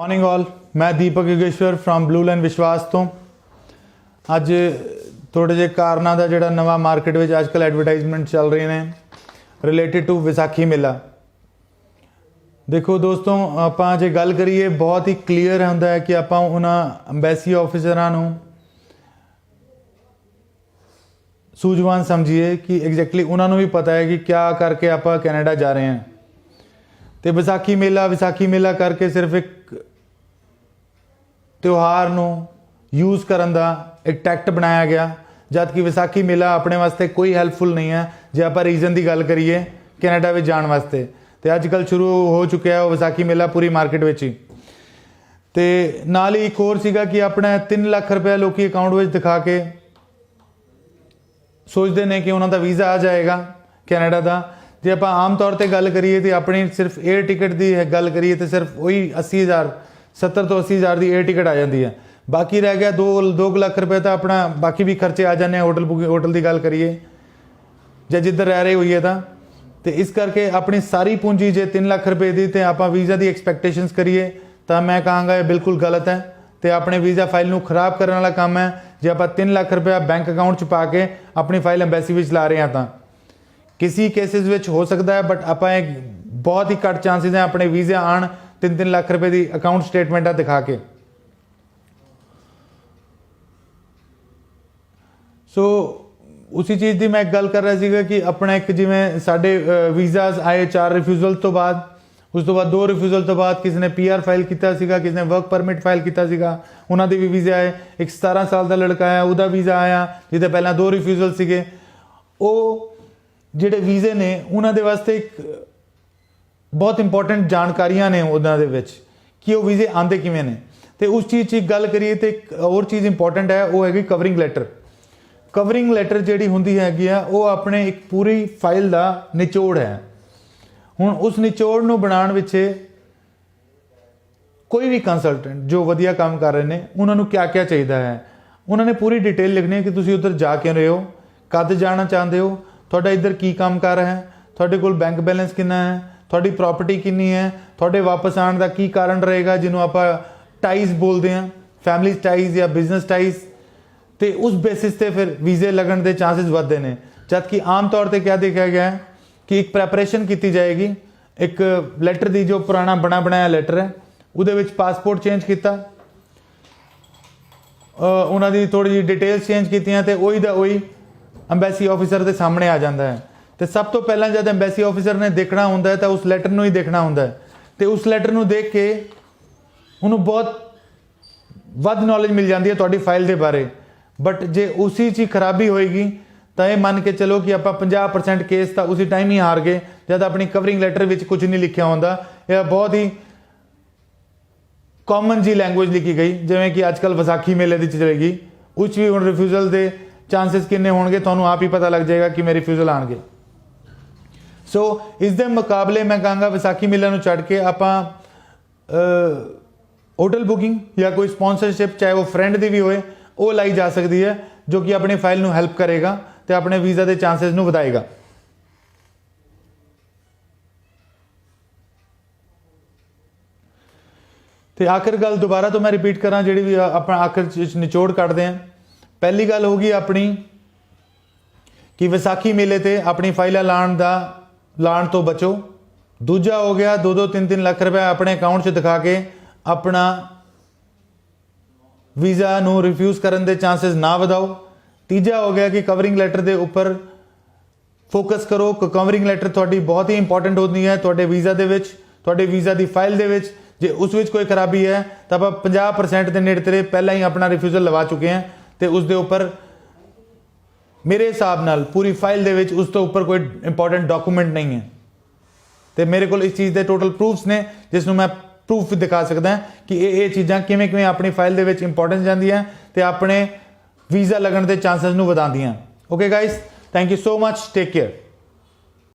Morning all ਮੈਂ Deepak Yogeshwar firm Blue Line Vishwas ਤੋਂ। ਅੱਜ ਥੋੜੇ ਜਿਹੇ ਕਾਰਨਾਂ ਦਾ ਜਿਹੜਾ ਨਵਾਂ ਮਾਰਕੀਟ ਵਿੱਚ ਅੱਜਕੱਲ ਐਡਵਰਟਾਈਜ਼ਮੈਂਟ ਚੱਲ ਰਹੇ ਨੇ ਰਿਲੇਟਡ ਟੂ ਵਿਸਾਖੀ ਮੇਲਾ। ਦੇਖੋ ਦੋਸਤੋ, ਆਪਾਂ ਜੇ ਗੱਲ ਕਰੀਏ, ਬਹੁਤ ਹੀ ਕਲੀਅਰ ਹੁੰਦਾ ਹੈ ਕਿ ਆਪਾਂ ਉਹਨਾਂ ਐਮਬੈਸੀ ਆਫੀਸਰਾਂ ਨੂੰ ਸੂਝਵਾਨ ਸਮਝੀਏ ਕਿ ਐਗਜ਼ੈਕਟਲੀ ਉਹਨਾਂ ਨੂੰ ਵੀ ਪਤਾ ਹੈ ਕਿ ਕਿਆ ਕਰਕੇ ਆਪਾਂ ਕੈਨੇਡਾ ਜਾ ਰਹੇ ਹਾਂ। ਤੇ ਵਿਸਾਖੀ ਮੇਲਾ ਵਿਸਾਖੀ ਮੇਲਾ ਕਰਕੇ ਸਿਰਫ ਇੱਕ ਤਿਉਹਾਰ ਨੂੰ ਯੂਜ਼ ਕਰਨ ਦਾ ਇੱਕ ਟੈਕਟ ਬਣਾਇਆ ਗਿਆ, ਜਦ ਕਿ ਵਿਸਾਖੀ ਮੇਲਾ ਆਪਣੇ ਵਾਸਤੇ ਕੋਈ ਹੈਲਪਫੁਲ ਨਹੀਂ ਹੈ। ਜੇ ਆਪਾਂ ਰੀਜ਼ਨ ਦੀ ਗੱਲ ਕਰੀਏ, ਕੈਨੇਡਾ ਵਿੱਚ ਜਾਣ ਵਾਸਤੇ, ਤੇ ਅੱਜ ਕੱਲ ਸ਼ੁਰੂ ਹੋ ਚੁੱਕਿਆ ਹੈ ਉਹ ਵਿਸਾਖੀ ਮੇਲਾ ਪੂਰੀ ਮਾਰਕੀਟ ਵਿੱਚ ਹੀ। ਤੇ ਨਾਲ ਹੀ ਇੱਕ ਹੋਰ ਸੀਗਾ ਕਿ ਆਪਣਾ 3 ਲੱਖ ਰੁਪਏ ਲੋਕੀ ਅਕਾਊਂਟ ਵਿੱਚ ਦਿਖਾ ਕੇ ਸੋਚਦੇ ਨੇ ਕਿ ਉਹਨਾਂ ਦਾ ਵੀਜ਼ਾ ਆ ਜਾਏਗਾ ਕੈਨੇਡਾ ਦਾ। ਜੇ ਆਪਾਂ ਆਮ ਤੌਰ ਤੇ ਗੱਲ ਕਰੀਏ ਤੇ ਆਪਣੀ ਸਿਰਫ 에ਅਰ ਟਿਕਟ ਦੀ ਗੱਲ ਕਰੀਏ ਤੇ ਸਿਰਫ ਉਹੀ 80000 70 ਤੋਂ 80000 ਦੀ 에ਅਰ ਟਿਕਟ ਆ ਜਾਂਦੀ ਹੈ। ਬਾਕੀ ਰਹਿ ਗਿਆ 2 2 ਲੱਖ ਰੁਪਏ ਤਾਂ ਆਪਣਾ ਬਾਕੀ ਵੀ ਖਰਚੇ ਆ ਜਾਂਦੇ ਹੋਟਲ ਬੁਕਿੰਗ ਹੋਟਲ ਦੀ ਗੱਲ ਕਰੀਏ। ਜਾਂ ਜਿੱਧਰ ਰਹਿ ਰਹੇ ਹੋਈਏ ਤਾਂ। ਤੇ ਇਸ ਕਰਕੇ ਆਪਣੀ ਸਾਰੀ ਪੂੰਜੀ ਜੇ 3 ਲੱਖ ਰੁਪਏ ਦੀ ਤੇ ਆਪਾਂ ਵੀਜ਼ਾ ਦੀ ਐਕਸਪੈਕਟੇਸ਼ਨਸ ਕਰੀਏ, ਤਾਂ ਮੈਂ ਕਹਾਂਗਾ ਇਹ ਬਿਲਕੁਲ ਗਲਤ ਹੈ। ਤੇ ਆਪਣੇ ਵੀਜ਼ਾ ਫਾਈਲ ਨੂੰ ਖਰਾਬ ਕਰਨ ਵਾਲਾ ਕੰਮ ਹੈ। ਜੇ ਆਪਾਂ 3 ਲੱਖ ਰੁਪਏ ਬੈਂਕ ਅਕਾਊਂਟ 'ਚ ਪਾ ਕੇ ਆਪਣੀ ਫਾਈਲ ਐਮਬੈਸੀ ਵਿੱਚ ਲਾ ਰਹੇ ਹਾਂ ਤਾਂ। ਕਿਸੇ ਕੇਸਿਸ ਵਿੱਚ ਹੋ ਸਕਦਾ ਹੈ ਬਟ ਆਪਾਂ ਇਹ ਬਹੁਤ ਹੀ ਘੱਟ ਚਾਂਸਸ ਹੈ ਆਪਣੇ ਵੀਜ਼ਾ ਆਣ 3-3 ਲੱਖ ਰੁਪਏ ਦੀ ਅਕਾਊਂਟ ਸਟੇਟਮੈਂਟਾਂ ਦਿਖਾ ਕੇ। ਸੋ ਉਸੇ ਚੀਜ਼ ਦੀ ਮੈਂ ਗੱਲ ਕਰ ਰਿਹਾ ਸੀਗਾ ਕਿ ਆਪਣਾ ਇੱਕ ਜਿਵੇਂ ਸਾਡੇ ਵੀਜ਼ਾਸ ਆਏ ਚਾਰ ਰਿਫਿਊਜ਼ਲ ਤੋਂ ਬਾਅਦ, ਉਸ ਤੋਂ ਬਾਅਦ ਦੋ ਰਿਫਿਊਜ਼ਲ ਤੋਂ ਬਾਅਦ ਕਿਸੇ ਨੇ ਪੀਆਰ ਫਾਈਲ ਕੀਤਾ ਸੀਗਾ, ਕਿਸੇ ਨੇ ਵਰਕ ਪਰਮਿਟ ਫਾਈਲ ਕੀਤਾ ਸੀਗਾ, ਉਹਨਾਂ ਦੇ ਵੀ ਵੀਜ਼ੇ ਆਏ। ਇੱਕ 17 ਸਾਲ ਦਾ ਲੜਕਾ ਆਇਆ, ਉਹਦਾ ਵੀਜ਼ਾ ਆਇਆ, ਜਿਹਦੇ ਪਹਿਲਾਂ ਦੋ ਰਿਫਿਊਜ਼ਲ ਸੀਗੇ। ਉਹ ਜਿਹੜੇ ਵੀਜ਼ੇ ਨੇ, ਉਹਨਾਂ ਦੇ ਵਾਸਤੇ ਇੱਕ ਬਹੁਤ ਇੰਪੋਰਟੈਂਟ ਜਾਣਕਾਰੀਆਂ ਨੇ ਉਹਨਾਂ ਦੇ ਵਿੱਚ ਕਿ ਉਹ ਵੀਜ਼ੇ ਆਂਦੇ ਕਿਵੇਂ ਨੇ। ਤੇ ਉਸ ਚੀਜ਼ 'ਚ ਗੱਲ ਕਰੀਏ ਤੇ ਇੱਕ ਹੋਰ ਚੀਜ਼ ਇੰਪੋਰਟੈਂਟ ਹੈ, ਉਹ ਹੈਗੀ ਕਵਰਿੰਗ ਲੈਟਰ ਕਵਰਿੰਗ ਲੈਟਰ ਜਿਹੜੀ ਹੁੰਦੀ ਹੈਗੀ ਆ, ਉਹ ਆਪਣੇ ਇੱਕ ਪੂਰੀ ਫਾਈਲ ਦਾ ਨਿਚੋੜ ਹੈ। ਹੁਣ ਉਸ ਨਿਚੋੜ ਨੂੰ ਬਣਾਉਣ ਵਿੱਚ ਕੋਈ ਵੀ ਕੰਸਲਟੈਂਟ ਜੋ ਵਧੀਆ ਕੰਮ ਕਰ ਰਹੇ ਨੇ, ਉਹਨਾਂ ਨੂੰ ਕਿਆ ਕਿਆ ਚਾਹੀਦਾ ਹੈ? ਉਹਨਾਂ ਨੇ ਪੂਰੀ ਡਿਟੇਲ ਲਿਖਣੀ ਹੈ ਕਿ ਤੁਸੀਂ ਉੱਧਰ ਜਾ ਕੇ ਰਹੇ ਹੋ? ਕਦ ਜਾਣਾ ਚਾਹੁੰਦੇ ਹੋ? ਤੁਹਾਡਾ ਇੱਧਰ ਕੀ ਕੰਮ ਕਰ ਹੈ? ਤੁਹਾਡੇ ਕੋਲ ਬੈਂਕ ਬੈਲੈਂਸ ਕਿੰਨਾ ਹੈ? ਤੁਹਾਡੀ ਪ੍ਰਾਪਰਟੀ ਕਿੰਨੀ ਹੈ? ਤੁਹਾਡੇ ਵਾਪਸ ਆਉਣ ਦਾ ਕੀ ਕਾਰਨ ਰਹੇਗਾ ਜਿਹਨੂੰ ਆਪਾਂ ਟਾਈਜ਼ ਬੋਲਦੇ ਹਾਂ? ਫੈਮਿਲੀ ਟਾਈਜ਼ ਜਾਂ ਬਿਜ਼ਨਸ ਟਾਈਜ਼ ਤੇ ਉਸ ਬੇਸਿਸ ਤੇ ਫਿਰ ਵੀਜ਼ੇ ਲੱਗਣ ਦੇ ਚਾਂਸਸ ਵੱਧਦੇ ਨੇ। ਜਦ ਕਿ ਆਮ ਤੌਰ ਤੇ ਕਿਆ ਦੇਖਿਆ ਗਿਆ ਹੈ ਕਿ ਇੱਕ ਪ੍ਰੈਪਰੇਸ਼ਨ ਕੀਤੀ ਜਾਏਗੀ। ਇੱਕ ਲੈਟਰ ਦੀ ਜੋ ਪੁਰਾਣਾ ਬਣਾ ਬਣਾਇਆ ਲੈਟਰ ਹੈ, ਉਹਦੇ ਵਿੱਚ ਪਾਸਪੋਰਟ ਚੇਂਜ ਕੀਤਾ। ਉਹਨਾਂ ਦੀ ਥੋੜੀ ਜਿਹੀ ਡਿਟੇਲਸ ਚੇਂਜ ਕੀਤੀਆਂ ਤੇ ਉਹੀ ਦਾ ਉਹੀ ਐਮਬੈਸੀ ਆਫੀਸਰ ਦੇ ਸਾਹਮਣੇ ਆ ਜਾਂਦਾ ਹੈ। ਤੇ ਸਭ ਤੋਂ ਪਹਿਲਾਂ ਜਦ ਐਮਬੈਸੀ ਆਫੀਸਰ ਨੇ ਦੇਖਣਾ ਹੁੰਦਾ ਹੈ ਤਾਂ ਉਸ ਲੈਟਰ ਨੂੰ ਹੀ ਦੇਖਣਾ ਹੁੰਦਾ ਹੈ। ਤੇ ਉਸ ਲੈਟਰ ਨੂੰ ਦੇਖ ਕੇ ਉਹਨੂੰ ਬਹੁਤ ਵੱਧ ਨੌਲੇਜ ਮਿਲ ਜਾਂਦੀ ਹੈ ਤੁਹਾਡੀ ਫਾਈਲ ਦੇ ਬਾਰੇ। ਬਟ ਜੇ ਉਸੇ 'ਚ ਖਰਾਬੀ ਹੋਏਗੀ, ਤਾਂ ਇਹ ਮੰਨ ਕੇ ਚਲੋ ਕਿ ਆਪਾਂ 50% ਕੇਸ ਤਾਂ ਉਸੇ ਟਾਈਮ ਹੀ ਹਾਰ ਗਏ, ਜਦ ਆਪਣੀ ਕਵਰਿੰਗ ਲੈਟਰ ਵਿੱਚ ਕੁਝ ਨਹੀਂ ਲਿਖਿਆ ਹੁੰਦਾ। ਇਹ ਬਹੁਤ ਹੀ ਕਾਮਨ ਜੀ ਲੈਂਗੁਏਜ ਲਿਖੀ ਗਈ, ਜਿਵੇਂ ਕਿ ਅੱਜਕੱਲ ਵਿਸਾਖੀ ਮੇਲੇ ਦੀ ਚਲੇਗੀ। ਉਸ ਵੀ ਹੁਣ ਰਿਫਿਊਜ਼ਲ ਦੇ ਚਾਂਸਸ ਕਿੰਨੇ ਹੋਣਗੇ, ਤੁਹਾਨੂੰ ਆਪ ਹੀ ਪਤਾ ਲੱਗ ਜਾਏਗਾ ਕਿ ਮੇਰੇ ਰਿਫਿਊਜ਼ਲ ਆਣਗੇ ਸੋ ਇਸ ਦੇ ਮੁਕਾਬਲੇ ਮੈਂ ਕਹਾਂਗਾ ਵਿਸਾਖੀ ਮੇਲੇ ਨੂੰ ਛੱਡ ਕੇ ਆਪਾਂ ਹੋਟਲ ਬੁਕਿੰਗ ਜਾਂ ਕੋਈ ਸਪਾਂਸਰਸ਼ਿਪ ਚਾਹੇ ਉਹ ਫਰੈਂਡ ਦੀ ਵੀ ਹੋਏ ਉਹ ਲਾਈ ਜਾ ਸਕਦੀ ਹੈ ਜੋ ਕਿ ਆਪਣੀ ਫਾਈਲ ਨੂੰ ਹੈਲਪ ਕਰੇਗਾ ਤੇ ਆਪਣੇ ਵੀਜ਼ਾ ਦੇ ਚਾਂਸਸ ਨੂੰ ਵਧਾਏਗਾ ਤੇ ਆਖਰ ਗੱਲ ਦੁਬਾਰਾ ਤੋਂ ਮੈਂ ਰਿਪੀਟ ਕਰਾਂ ਜਿਹੜੀ ਵੀ ਆਪਾਂ ਆਖਰ ਚ ਨਿਚੋੜ ਕੱਢਦੇ ਆਂ ਪਹਿਲੀ ਗੱਲ ਹੋਗੀ ਆਪਣੀ ਕਿ ਵਿਸਾਖੀ ਮੇਲੇ ਤੇ ਆਪਣੀ ਫਾਈਲਾਂ ਲਾਣ ਦਾ ਲਾਣ ਤੋਂ ਬਚੋ। ਦੂਜਾ ਹੋ ਗਿਆ 2-2 3-3 ਲੱਖ ਰੁਪਏ ਆਪਣੇ ਅਕਾਊਂਟ 'ਚ ਦਿਖਾ ਕੇ ਆਪਣਾ ਵੀਜ਼ਾ ਨੂੰ ਰਿਫਿਊਜ਼ ਕਰਨ ਦੇ ਚਾਂਸਸ ਨਾ ਵਧਾਓ। ਤੀਜਾ ਹੋ ਗਿਆ ਕਿ ਕਵਰਿੰਗ ਲੈਟਰ ਦੇ ਉੱਪਰ ਫੋਕਸ ਕਰੋ। ਕਿ ਕਵਰਿੰਗ ਲੈਟਰ ਤੁਹਾਡੀ ਬਹੁਤ ਹੀ ਇੰਪੋਰਟੈਂਟ ਹੁੰਦੀ ਹੈ ਤੁਹਾਡੇ ਵੀਜ਼ਾ ਦੇ ਵਿੱਚ, ਤੁਹਾਡੇ ਵੀਜ਼ਾ ਦੀ ਫਾਈਲ ਦੇ ਵਿੱਚ। ਜੇ ਉਸ ਵਿੱਚ ਕੋਈ ਖਰਾਬੀ ਹੈ, ਤਾਂ ਆਪਾਂ 50% ਦੇ ਨੇੜੇ ਤੇੜੇ ਪਹਿਲਾਂ ਹੀ ਆਪਣਾ ਰਿਫਿਊਜ਼ਲ ਲਵਾ ਚੁੱਕੇ ਹਾਂ ਤੇ ਉਸ ਦੇ ਉੱਪਰ ਮੇਰੇ ਹਿਸਾਬ ਨਾਲ ਪੂਰੀ ਫਾਈਲ ਦੇ ਵਿੱਚ ਉਸ ਤੋਂ ਉੱਪਰ ਕੋਈ ਇੰਪੋਰਟੈਂਟ ਡਾਕੂਮੈਂਟ ਨਹੀਂ ਹੈ। ਤੇ ਮੇਰੇ ਕੋਲ ਇਸ ਚੀਜ਼ ਦੇ ਟੋਟਲ ਪ੍ਰੂਫਸ ਨੇ, ਜਿਸ ਨੂੰ ਮੈਂ ਪ੍ਰੂਫ ਦਿਖਾ ਸਕਦਾ ਕਿ ਇਹ ਇਹ ਚੀਜ਼ਾਂ ਕਿਵੇਂ ਕਿਵੇਂ ਆਪਣੀ ਫਾਈਲ ਦੇ ਵਿੱਚ ਇੰਪੋਰਟੈਂਸ ਜਾਂਦੀਆਂ ਤੇ ਆਪਣੇ ਵੀਜ਼ਾ ਲੱਗਣ ਦੇ ਚਾਂਸਸ ਨੂੰ ਵਧਾਉਂਦੀਆਂ okay guys thank you so much take care